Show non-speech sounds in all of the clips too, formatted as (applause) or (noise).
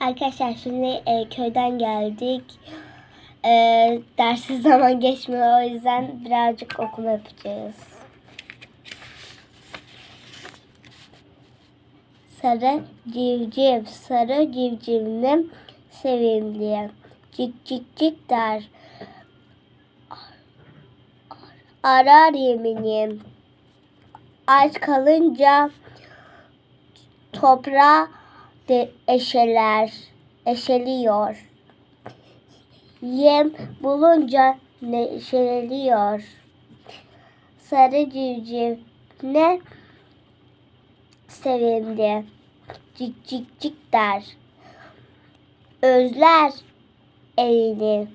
Arkadaşlar şimdi e, köyden geldik. E, dersiz (laughs) zaman geçmiyor o yüzden birazcık okuma yapacağız. Sarı civciv, sarı civcivlim sevimli. Cik cik cik der. Arar yeminim. Aç kalınca toprağa de eşeler, eşeliyor. Yem bulunca neşeliyor. Sarı civciv ne sevimli. Cik cik cik der. Özler elini.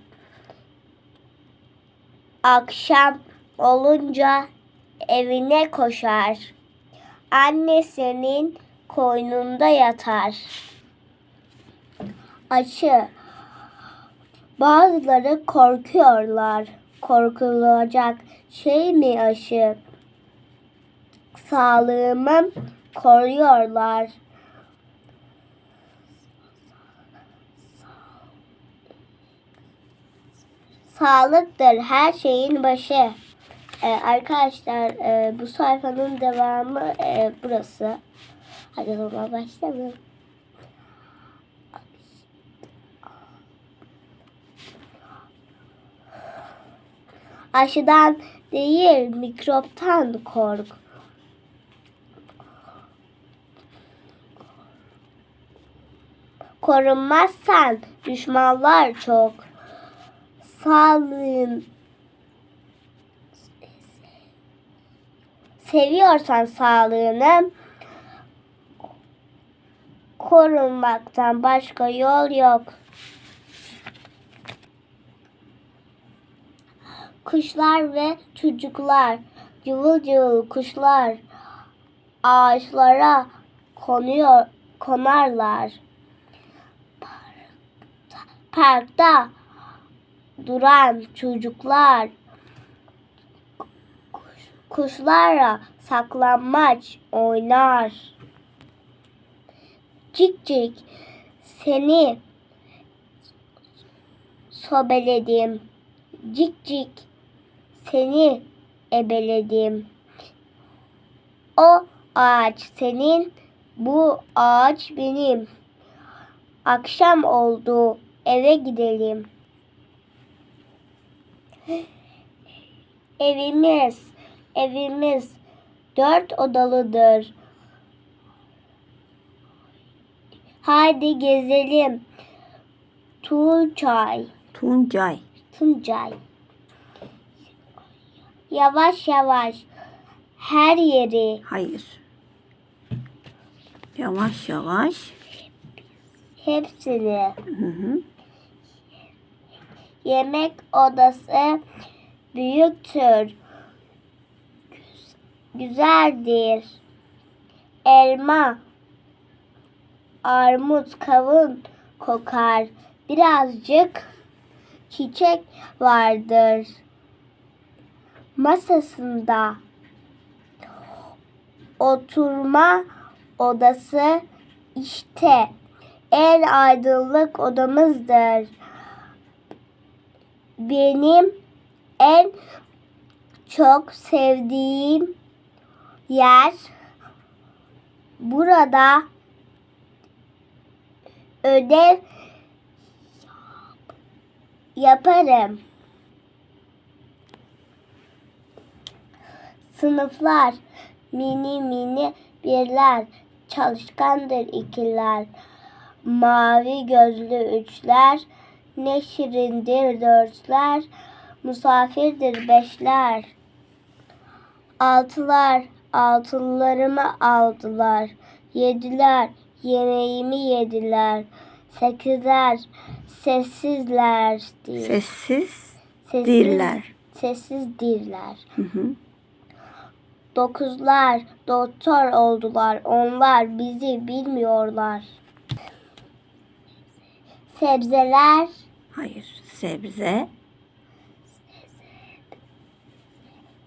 Akşam olunca evine koşar. Annesinin koynunda yatar. Aşı. Bazıları korkuyorlar. Korkulacak şey mi aşı? Sağlığımı koruyorlar. Sağlıktır her şeyin başı. Ee, arkadaşlar e, bu sayfanın devamı e, burası. Hadi zaman başlayalım. Aşıdan değil mikroptan kork. Korunmazsan düşmanlar çok. Sağlığın seviyorsan sağlığını korunmaktan başka yol yok. Kuşlar ve çocuklar, cıvıl cıvıl kuşlar ağaçlara konuyor, konarlar. Parkta, parkta duran çocuklar kuş- kuşlarla saklanmaç oynar. Cik cik seni sobeledim. Cik cik seni ebeledim. O ağaç senin, bu ağaç benim. Akşam oldu, eve gidelim. Evimiz, evimiz dört odalıdır. Haydi gezelim. Tuğçay, Tuncay. Tuncay. Yavaş yavaş her yeri Hayır. Yavaş yavaş. hepsini Hı hı. yemek odası büyüktür. Güzeldir. Elma, armut, kavun kokar. Birazcık çiçek vardır. Masasında oturma odası işte en aydınlık odamızdır. Benim en çok sevdiğim yer burada ödev yaparım. Sınıflar mini mini birler çalışkandır ikiler. Mavi gözlü üçler ne şirindir dörtler musafirdir beşler. Altılar altınlarımı aldılar. Yediler yemeğimi yediler sekizler sessizler değil. Sessiz. Sessiz- dirler. Sessizdirler. Hı hı. Dokuzlar doktor oldular. Onlar bizi bilmiyorlar. Sebzeler, Hayır. Sebze.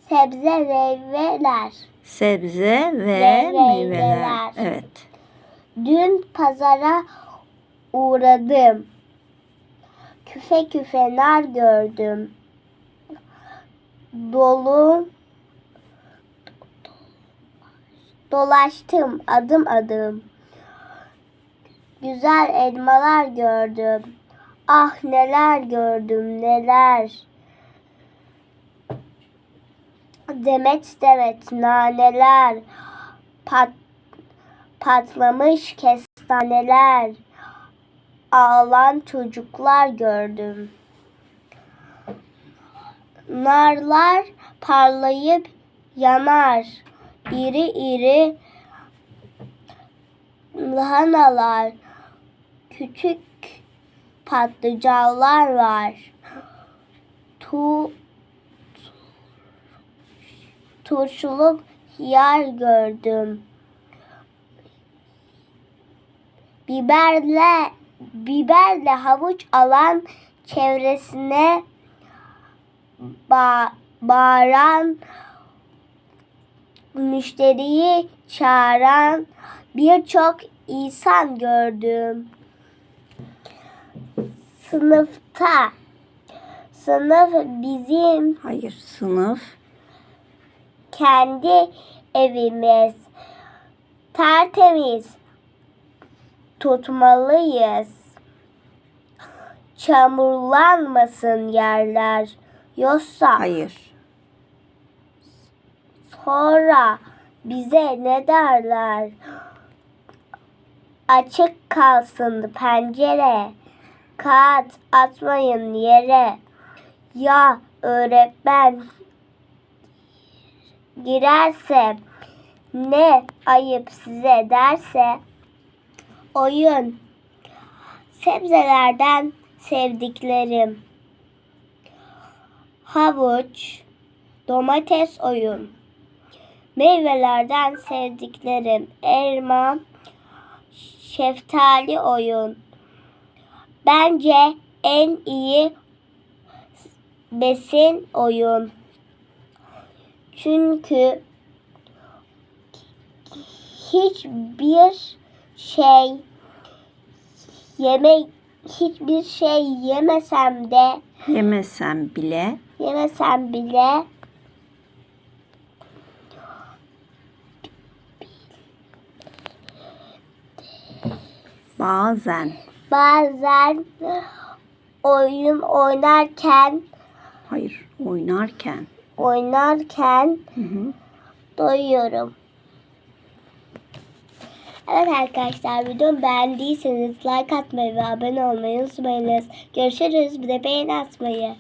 sebze meyveler. Sebze ve Ve meyveler. meyveler. Evet. Dün pazara uğradım. Küfe küfe nar gördüm. Dolu dolaştım adım adım. Güzel elmalar gördüm. Ah neler gördüm neler. Demet demet naneler. Pat, patlamış kestaneler. Ağlan çocuklar gördüm. Narlar parlayıp yanar. İri iri lahanalar. Küçük patlıcanlar var. Tu turşuluk yer gördüm. Biberle biberle havuç alan çevresine ba bağıran müşteriyi çağıran birçok insan gördüm. Sınıfta sınıf bizim Hayır. Sınıf. kendi evimiz. Tertemiz tutmalıyız. Çamurlanmasın yerler. Yoksa Hayır. sonra bize ne derler? Açık kalsın pencere. Kağıt atmayın yere. Ya öğretmen girerse ne ayıp size derse oyun sebzelerden sevdiklerim. Havuç domates oyun. Meyvelerden sevdiklerim. Elma şeftali oyun. Bence en iyi besin oyun. Çünkü hiçbir şey yemek hiçbir şey yemesem de Yemesem bile yemesem bile bazen bazen oyun oynarken hayır oynarken oynarken hı hı. doyuyorum. Evet arkadaşlar videomu beğendiyseniz like atmayı ve abone olmayı unutmayınız. Görüşürüz. Bir de beğeni atmayı.